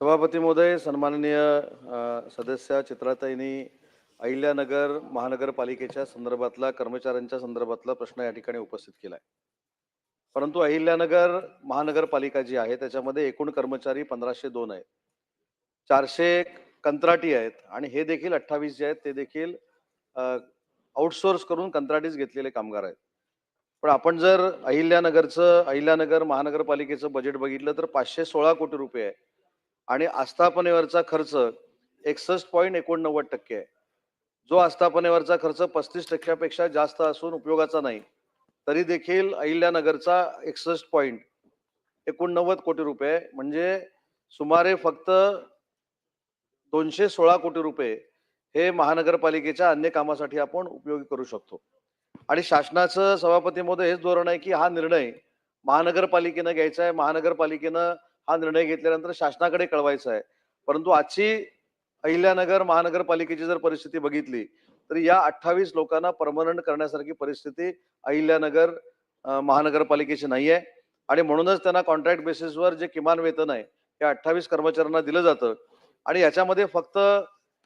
सभापती महोदय सन्माननीय सदस्य चित्राताईंनी अहिल्यानगर महानगरपालिकेच्या संदर्भातला कर्मचाऱ्यांच्या संदर्भातला प्रश्न या ठिकाणी उपस्थित केला आहे परंतु अहिल्यानगर महानगरपालिका जी आहे त्याच्यामध्ये एकूण कर्मचारी पंधराशे दोन आहेत. चारशे कंत्राटी आहेत आणि हे देखील अठ्ठावीस जे आहेत ते देखील आउटसोर्स करून कंत्राटीच घेतलेले कामगार आहेत. पण आपण जर अहिल्यानगरचं अहिल्यानगर महानगरपालिकेचं बजेट बघितलं तर पाचशे सोळा कोटी रुपये आहे. आणि आस्थापनेवरचा खर्च एकसष्ट पॉईंट एकोणनव्वद टक्के आहे. जो आस्थापनेवरचा खर्च पस्तीस टक्क्यापेक्षा जास्त असून उपयोगाचा नाही तरी देखील अहिल्यानगरचा एकसष्ट पॉईंट एकोणनव्वद कोटी रुपये म्हणजे सुमारे फक्त दोनशे सोळा कोटी रुपये हे महानगरपालिकेच्या अन्य कामासाठी आपण उपयोगी करू शकतो. आणि शासनाचं सभापती महोदय हेच धोरण आहे की हा निर्णय महानगरपालिकेनं घ्यायचा आहे. महानगरपालिकेनं हा निर्णय घेतल्यानंतर शासनाकडे कळवायचा आहे. परंतु आजची अहिल्यानगर महानगरपालिकेची जर परिस्थिती बघितली तर या अठ्ठावीस लोकांना परमनंट करण्यासारखी परिस्थिती अहिल्यानगर महानगरपालिकेची नाही आहे आणि म्हणूनच त्यांना कॉन्ट्रॅक्ट बेसिसवर जे किमान वेतन आहे हे अठ्ठावीस कर्मचाऱ्यांना दिलं जातं. आणि याच्यामध्ये फक्त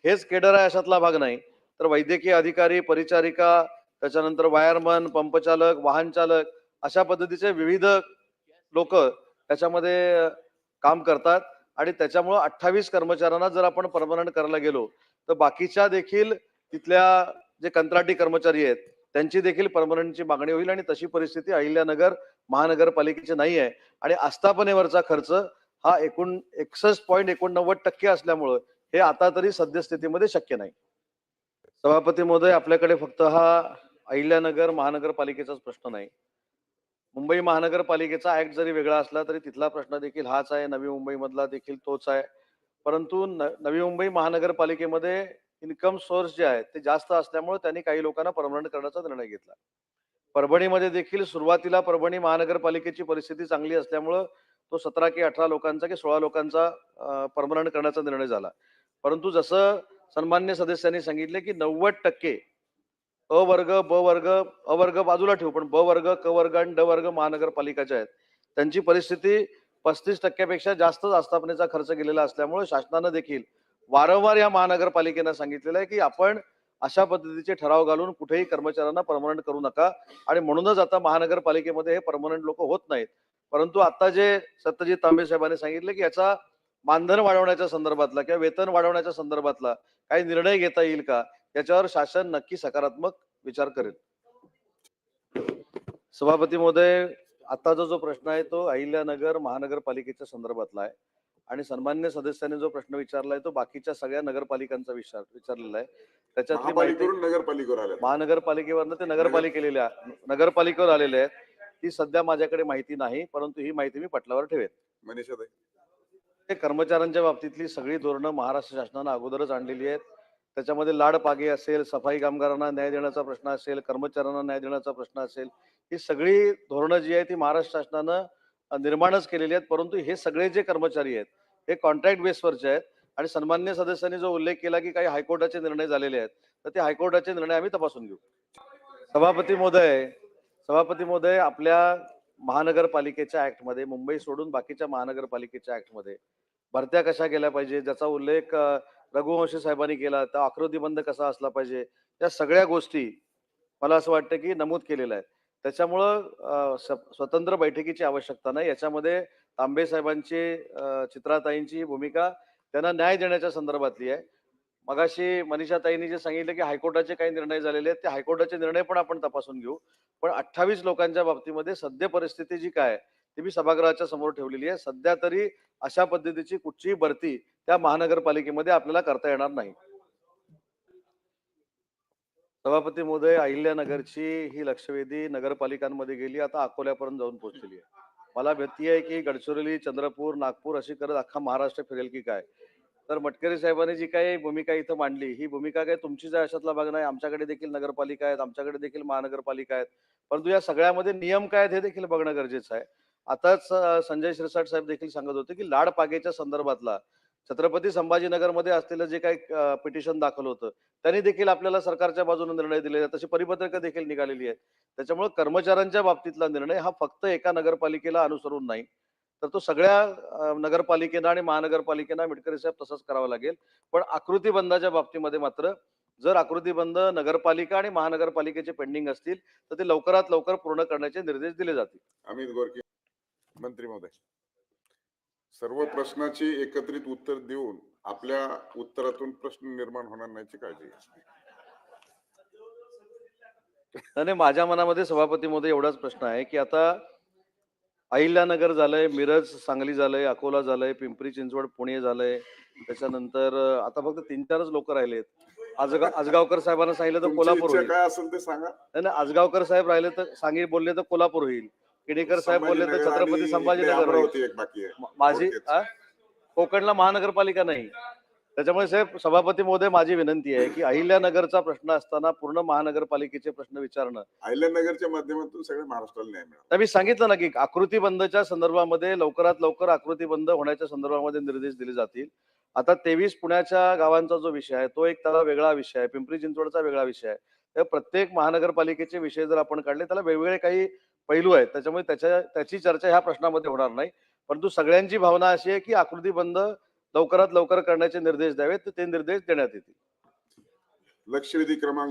हेच केडर आहे अशातला भाग नाही. तर वैद्यकीय अधिकारी परिचारिका त्याच्यानंतर वायरमन पंपचालक वाहन चालक अशा पद्धतीचे विविध लोक त्याच्यामध्ये काम करतात आणि त्याच्यामुळं अठ्ठावीस कर्मचाऱ्यांना जर आपण परमनंट करायला गेलो तर बाकीच्या देखील तिथल्या जे कंत्राटी कर्मचारी आहेत त्यांची देखील परमनंटची मागणी होईल आणि तशी परिस्थिती अहिल्यानगर महानगरपालिकेची नाही आहे. आणि आस्थापनेवरचा खर्च हा एकूण एकसष्ट पॉईंट एकोणनव्वद टक्के असल्यामुळं हे आता तरी सद्यस्थितीमध्ये शक्य नाही. सभापती महोदय आपल्याकडे फक्त हा अहिल्यानगर महानगरपालिकेचाच प्रश्न नाही. मुंबई महानगरपालिकेचा ऍक्ट जरी वेगळा असला तरी तिथला प्रश्न देखील हाच आहे. नवी मुंबईमधला देखील तोच आहे. परंतु न- नवी मुंबई महानगरपालिकेमध्ये इन्कम सोर्स जे आहेत ते जास्त असल्यामुळे त्यांनी काही लोकांना परमनंट करण्याचा निर्णय घेतला. परभणीमध्ये देखील सुरुवातीला परभणी महानगरपालिकेची परिस्थिती चांगली असल्यामुळं तो सतरा की अठरा लोकांचा की सोळा लोकांचा परमनंट करण्याचा निर्णय झाला. परंतु जसं सन्मान्य सदस्यांनी सांगितले की नव्वद टक्के अ वर्ग ब वर्ग अ वर्ग बाजूला ठेवू पण ब वर्ग क वर्ग आणि ड वर्ग महानगरपालिकाच्या आहेत. त्यांची परिस्थिती पस्तीस टक्क्यापेक्षा जास्तच आस्थापनेचा खर्च गेलेला असल्यामुळे शासनानं देखील वारंवार या महानगरपालिकेनं सांगितलेलं आहे की आपण अशा पद्धतीचे ठराव घालून कुठेही कर्मचाऱ्यांना परमनंट करू नका. आणि म्हणूनच आता महानगरपालिकेमध्ये हे परमनंट लोक होत नाहीत. परंतु आता जे सत्यजित तांबे साहेबांनी सांगितलं की याचा मानधन वाढवण्याच्या संदर्भातला किंवा वेतन वाढवण्याच्या संदर्भातला काही निर्णय घेता येईल का? याच्यावर शासन नक्की सकारात्मक विचार करेल. सभापती महोदय आताचा जो प्रश्न आहे तो अहिल्यानगर महानगरपालिकेच्या संदर्भातला आहे. आणि सन्मान्य सदस्यांनी जो प्रश्न विचारलाय तो बाकीच्या सगळ्या नगरपालिकांचा विचार विचारलेला आहे. त्याच्यातली माहिती महापालिकेवरून नगरपालिकेवर आल्या महानगरपालिकेवरनं ते नगरपालिकेला नगरपालिकेवर आलेले आहेत. ती सध्या माझ्याकडे माहिती नाही परंतु ही माहिती मी पटलावर ठेवेन. ते कर्मचाऱ्यांच्या बाबतीतली सगळी धोरणं महाराष्ट्र शासनानं अगोदरच आणलेली आहेत. त्याच्यामध्ये लाडपागे असेल सफाई कामगारांना न्याय देण्याचा प्रश्न असेल कर्मचाऱ्यांना न्याय देण्याचा प्रश्न असेल ही सगळी धोरणं जी आहे ती महाराष्ट्र शासनानं निर्माणच केलेली आहेत. परंतु हे सगळे जे कर्मचारी आहेत हे कॉन्ट्रॅक्ट बेसवरचे आहेत आणि सन्मान्य सदस्यांनी जो उल्लेख केला की काही हायकोर्टाचे निर्णय झालेले आहेत तर ते हायकोर्टाचे निर्णय आम्ही तपासून घेऊ. सभापती महोदय सभापती महोदय आपल्या महानगरपालिकेच्या ऍक्टमध्ये मुंबई सोडून बाकीच्या महानगरपालिकेच्या ऍक्टमध्ये भरत्या कशा केल्या पाहिजे ज्याचा उल्लेख रघुवंशी साहेबांनी केला त्या आकृती बंद कसा असला पाहिजे या सगळ्या गोष्टी मला असं वाटतं की नमूद केलेल्या आहेत. त्याच्यामुळं स्वतंत्र बैठकीची आवश्यकता नाही. याच्यामध्ये तांबे साहेबांची चित्राताईंची भूमिका त्यांना न्याय देण्याच्या संदर्भातली आहे. मगाशी मनीषाताईंनी जे सांगितलं की हायकोर्टाचे काही निर्णय झालेले आहेत ते हायकोर्टाचे निर्णय पण आपण तपासून घेऊ. पण अठ्ठावीस लोकांच्या बाबतीमध्ये सद्य परिस्थिती जी काय ती मी सभागृहाच्या समोर ठेवलेली आहे. सध्या तरी अशा पद्धतीची कुठचीही भरती त्या महानगरपालिकेमध्ये आपल्याला करता येणार नाही. सभापती महोदय अहिल्यानगरची ही लक्षवेधी नगरपालिकांमध्ये गेली आता अकोल्यापर्यंत जाऊन पोहोचलेली आहे. मला भीती आहे की गडचिरोली चंद्रपूर नागपूर अशी करत अख्खा महाराष्ट्र फिरेल की काय? तर मटकरी साहेबांनी जी काही भूमिका इथं मांडली ही भूमिका काय तुमचीच आहे अशातला भाग नाही आमच्याकडे देखील नगरपालिका आहेत आमच्याकडे देखील महानगरपालिका आहेत. परंतु या सगळ्यामध्ये नियम काय आहेत हे देखील बघणं गरजेचं आहे. आताच संजय शिरसाट साहेब देखील सांगत होते की लाड पागेच्या संदर्भातला छत्रपती संभाजीनगरमध्ये असलेलं जे काही पिटिशन दाखल होतं त्यांनी देखील आपल्याला सरकारच्या बाजूने निर्णय दिलेले तशी परिपत्रकं देखील निघालेली आहेत. त्याच्यामुळे कर्मचाऱ्यांच्या बाबतीतला निर्णय हा फक्त एका नगरपालिकेला अनुसरून नाही तर तो सगळ्या नगरपालिकेनं आणि महानगरपालिकेनं मिटकरी साहेब तसंच करावा लागेल. पण आकृती बंधाच्या बाबतीमध्ये मात्र जर आकृती बंध नगरपालिका आणि महानगरपालिकेचे पेंडिंग असतील तर ते लवकरात लवकर पूर्ण करण्याचे निर्देश दिले जातील. अमित गोरके मंत्री महोदय. सर्व प्रश्नाची एकत्रित उत्तर देऊन आपल्या उत्तरातून प्रश्न निर्माण होणार नाहीची काळजी. नाही माझ्या मनामध्ये सभापती मध्ये एवढाच प्रश्न आहे की आता अहिल्यानगर झालंय मिरज सांगली झालंय अकोला झालंय पिंपरी चिंचवड पुणे झालंय. त्याच्यानंतर आता फक्त तीन चारच लोक राहिलेत. आजगा आजगावकर साहेबांना सांगितलं तर कोल्हापूर होईल. काय असेल ते सांगा. नाही नाही, आजगावकर साहेब राहिले तर सांगी बोलले तर कोल्हापूर होईल. केडेकर साहेब बोलले तर छत्रपती संभाजीनगर माझी? कोकणला महानगरपालिका नाही. त्याच्यामुळे साहेब सभापती महोदय माझी विनंती आहे की अहिल्यानगरचा प्रश्न असताना पूर्ण महानगरपालिकेचे प्रश्न विचारणं. अहिल्यानगरच्या माध्यमातून सगळ्या महाराष्ट्राला न्याय मिळाला. मी सांगितलं ना की आकृती बंदच्या संदर्भामध्ये लवकरात लवकर आकृती बंद होण्याच्या संदर्भामध्ये निर्देश दिले जातील. आता तेवीस पुण्याच्या गावांचा जो विषय आहे तो एक त्याला वेगळा विषय आहे. पिंपरी चिंचवडचा वेगळा विषय आहे. तर प्रत्येक महानगरपालिकेचे विषय जर आपण काढले त्याला वेगवेगळे काही पैलू आहेत. त्याच्यामुळे त्याच्या त्याची चर्चा ह्या प्रश्नामध्ये होणार नाही. परंतु सगळ्यांची भावना अशी आहे की आकृती बंद लवकरात लवकर करण्याचे निर्देश द्यावेत. ते निर्देश देण्यात येतील. लक्षवेधी क्रमांक